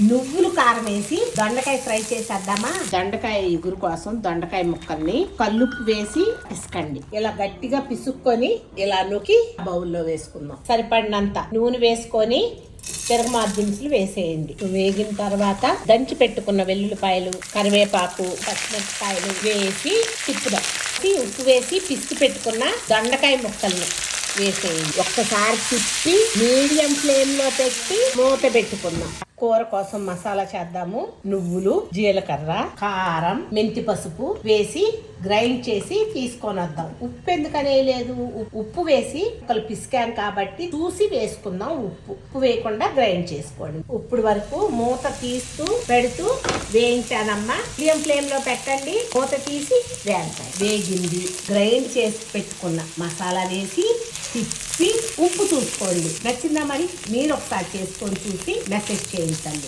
నువ్వులు కారం వేసి దొండకాయ ఫ్రై చేసేద్దామా? దొండకాయ ఇగురు కోసం దొండకాయ ముక్కల్ని కల్లుప్పు వేసి పిసకండి ఇలా గట్టిగా పిసుక్కొని ఇలా నూకి బౌల్లో వేసుకుందాం. సరిపడినంత నూనె వేసుకొని తిరగమా దినుసులు వేసేయండి. వేగిన తర్వాత దంచి పెట్టుకున్న వెల్లుల్లిపాయలు కరివేపాకు పచ్చిమిరపకాయలు వేసి తిప్పుదాం ఉప్పు వేసి పిసికి పెట్టుకున్న దొండకాయ ముక్కల్ని వేసేయండి. ఒక్కసారి తిప్పి మీడియం ఫ్లేమ్లో పెట్టి మూత పెట్టుకుందాం. కూర కోసం మసాలా చేద్దాము. నువ్వులు జీలకర్ర కారం మెంతి పసుపు వేసి గ్రైండ్ చేసి తీసుకొని వద్దాం ఉప్పు ఎందుకనే లేదు ఉప్పు వేసి ఒకళ్ళు పిసికాం కాబట్టి చూసి వేసుకుందాం ఉప్పు. ఉప్పు వేయకుండా గ్రైండ్ చేసుకోండి. ఇప్పుడు వరకు మూత తీస్తూ పెడుతూ వేయించానమ్మా. మీడియం ఫ్లేమ్లో పెట్టండి. మూత తీసి వేయించాలి. వేగింది. గ్రైండ్ చేసి పెట్టుకున్న మసాలా వేసి తిప్పి ఉప్పు చూసుకోండి. నచ్చిందా మరి? మీరు ఒకసారి చేసుకొని చూసి మెసేజ్ చేయించండి.